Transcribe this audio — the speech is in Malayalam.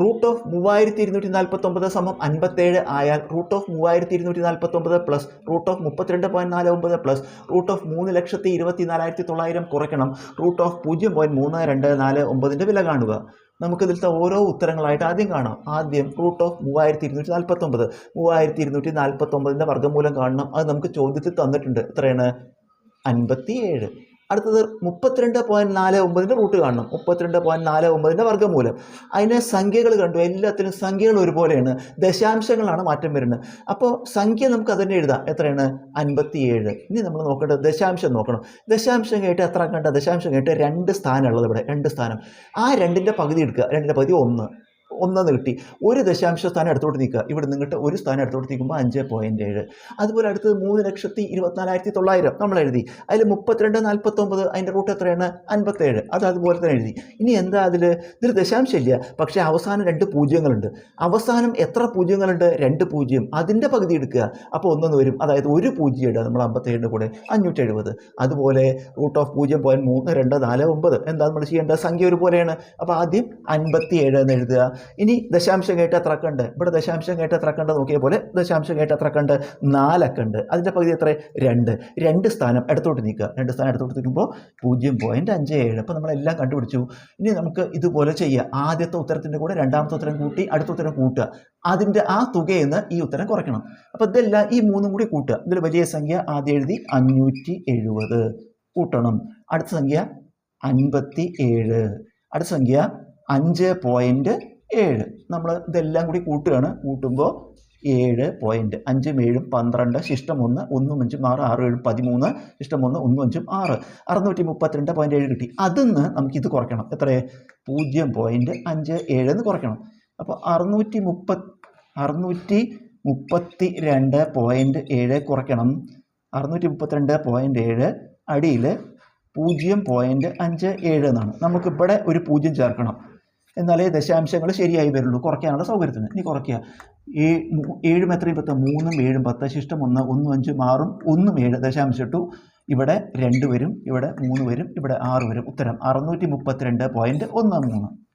റൂട്ട് ഓഫ് മൂവായിരത്തി ഇരുന്നൂറ്റി നാൽപ്പത്തൊമ്പത് സമം അൻപത്തേഴ് ആയാൽ റൂട്ട് ഓഫ് മൂവായിരത്തി ഇരുന്നൂറ്റി നാൽപ്പത്തൊമ്പത് പ്ലസ് റൂട്ട് ഓഫ് മുപ്പത്തിരണ്ട് പോയിന്റ് നാല് ഒമ്പത് പ്ലസ് റൂട്ട് ഓഫ് മൂന്ന് ലക്ഷത്തി ഇരുപത്തി നാലായിരത്തി തൊള്ളായിരം കുറയ്ക്കണം. റൂട്ട് ഓഫ് പൂജ്യം പോയിന്റ് മൂന്ന് രണ്ട് നാല് ഒമ്പതിന്റെ വില കാണുക. നമുക്ക് ഇതിലത്തെ ഓരോ ഉത്തരങ്ങളായിട്ട് ആദ്യം കാണാം. ആദ്യം റൂട്ട് ഓഫ് മൂവായിരത്തി ഇരുന്നൂറ്റി നാൽപ്പത്തൊമ്പത് മൂവായിരത്തി ഇരുന്നൂറ്റി നാൽപ്പത്തൊമ്പതിന്റെ വർഗമൂലം കാണണം. അത് നമുക്ക് ചോദ്യത്തിൽ തന്നിട്ടുണ്ട്. എത്രയാണ്? അൻപത്തി ഏഴ് അടുത്തത് മുപ്പത്തിരണ്ട് പോയിന്റ് നാല് ഒമ്പതിന്റെ റൂട്ട് കാണണം. മുപ്പത്തിരണ്ട് പോയിന്റ് നാല് ഒമ്പതിന്റെ വർഗമൂലം. അതിനെ സംഖ്യകൾ കണ്ടു. എല്ലാത്തിനും സംഖ്യകൾ ഒരുപോലെയാണ്. ദശാംശങ്ങളാണ് മാറ്റം വരുന്നത്. അപ്പോൾ സംഖ്യ നമുക്ക് അതന്നെ എഴുതാം. എത്രയാണ്? അൻപത്തി ഏഴ് ഇനി നമ്മൾ നോക്കേണ്ടത് ദശാംശം നോക്കണം. ദശാംശം കേട്ട് എത്ര കണ്ട ദശാംശം കേട്ട് രണ്ട് സ്ഥാനമുള്ളത് ഇവിടെ. രണ്ട് സ്ഥാനം. ആ രണ്ടിന്റെ പകുതി എടുക്കുക. രണ്ടിന്റെ പകുതി ഒന്ന്. ഒന്നെന്ന് കിട്ടി ഒരു ദശാംശ സ്ഥാനം അടുത്തോട്ട് നിൽക്കുക ഇവിടെ നിന്നിട്ട് ഒരു സ്ഥാനം അടുത്തോട്ട് നിൽക്കുമ്പോൾ അഞ്ച് പോയിന്റ് ഏഴ്. അതുപോലെ അടുത്തത് മൂന്ന് ലക്ഷത്തി ഇരുപത്തിനാലായിരത്തി തൊള്ളായിരം നമ്മൾ എഴുതി. അതിൽ മുപ്പത്തിരണ്ട് നാൽപ്പത്തൊമ്പത് അതിന്റെ റൂട്ട് എത്രയാണ്? അൻപത്തേഴ്. അത് അതുപോലെ തന്നെ എഴുതി. ഇനി എന്താ അതിൽ? ഇതിൽ ദശാംശമില്ല പക്ഷേ അവസാനം രണ്ട് പൂജ്യങ്ങളുണ്ട്. അവസാനം എത്ര പൂജ്യങ്ങളുണ്ട്? രണ്ട് പൂജ്യം. അതിന്റെ പകുതി എടുക്കുക. അപ്പോൾ ഒന്നെന്ന് വരും. അതായത് ഒരു പൂജ്യം ഇടുക നമ്മൾ അമ്പത്തേഴിന്റെ കൂടെ. അഞ്ഞൂറ്റി എഴുപത് അതുപോലെ റൂട്ട് ഓഫ് പൂജ്യം പോയിന്റ് മൂന്ന് രണ്ട് നാല് ഒമ്പത്. എന്താ നമ്മൾ ചെയ്യേണ്ടത്? സംഖ്യ ഒരുപോലെയാണ്. അപ്പോൾ ആദ്യം അൻപത്തി ഏഴ് എന്ന് എഴുതുക. ഇനി ദശാംശം കേട്ട് എത്ര കണ്ട് ഇവിടെ ദശാംശം കേട്ട് എത്ര കണ്ട് നോക്കിയ പോലെ ദശാംശം കേട്ട് എത്ര കണ്ട് നാലൊക്കെ ഉണ്ട് അതിന്റെ പകുതി എത്ര? രണ്ട്. രണ്ട് സ്ഥാനം എടുത്തോട്ട് നീക്കുക. രണ്ട് സ്ഥാനം എടുത്തോട്ട് നിൽക്കുമ്പോൾ പൂജ്യം പോയിന്റ് അഞ്ച് ഏഴ്. അപ്പോൾ നമ്മളെല്ലാം കണ്ടുപിടിച്ചു. ഇനി നമുക്ക് ഇതുപോലെ ചെയ്യുക ആദ്യത്തെ ഉത്തരത്തിന്റെ കൂടെ രണ്ടാമത്തെ ഉത്തരം കൂട്ടി അടുത്ത ഉത്തരം കൂട്ടുക. അതിന്റെ ആ തുകയിൽ നിന്ന് ഈ ഉത്തരം കുറയ്ക്കണം. അപ്പോൾ ഇതെല്ലാം ഈ മൂന്നും കൂടി കൂട്ടുക. ഇതിൽ വലിയ സംഖ്യ ആദ്യം എഴുതി അഞ്ഞൂറ്റി എഴുപത്. കൂട്ടണം. അടുത്ത സംഖ്യ അൻപത്തി ഏഴ്. അടുത്ത സംഖ്യ അഞ്ച് പോയിന്റ് ഏഴ്. നമ്മൾ ഇതെല്ലാം കൂടി കൂട്ടുകയാണ്. കൂട്ടുമ്പോൾ ഏഴ് പോയിന്റ് അഞ്ചും ഏഴും പന്ത്രണ്ട് ശിഷ്ടം ഒന്ന് ഒന്നും അഞ്ചും ആറ് ആറ് ഏഴും പതിമൂന്ന് ശിഷ്ടം ഒന്ന് ഒന്നും അഞ്ചും ആറ്. അറുന്നൂറ്റി മുപ്പത്തിരണ്ട് പോയിന്റ് ഏഴ് കിട്ടി. അതിന്ന് നമുക്ക് ഇത് കുറയ്ക്കണം. എത്ര? പൂജ്യം പോയിന്റ് അഞ്ച് ഏഴ് എന്ന് കുറയ്ക്കണം. അപ്പോൾ അറുന്നൂറ്റി മുപ്പത് അറുന്നൂറ്റി മുപ്പത്തി രണ്ട് പോയിന്റ് ഏഴ് കുറയ്ക്കണം. അറുന്നൂറ്റി മുപ്പത്തിരണ്ട് പോയിന്റ് ഏഴ് അടിയിൽ പൂജ്യം പോയിന്റ് അഞ്ച് ഏഴ് എന്നാണ്. നമുക്കിവിടെ ഒരു പൂജ്യം ചേർക്കണം. എന്നാലേ ദശാംശങ്ങൾ ശരിയായി വരുള്ളൂ. കുറയ്ക്കാനുള്ള സൗകര്യത്തിന്. ഇനി കുറയ്ക്കുക. ഈ ഏഴും എത്രയും പത്ത്? മൂന്നും ഏഴും പത്ത്. ശിഷ്ടം ഒന്ന് ഒന്നും അഞ്ചും ആറും ഒന്നും ഏഴ്. ദശാംശം ഇട്ടു. ഇവിടെ രണ്ട് വരും ഇവിടെ മൂന്ന് വരും ഇവിടെ ആറ് വരും. ഉത്തരം അറുന്നൂറ്റി മുപ്പത്തിരണ്ട് പോയിന്റ് ഒന്ന് മൂന്ന്.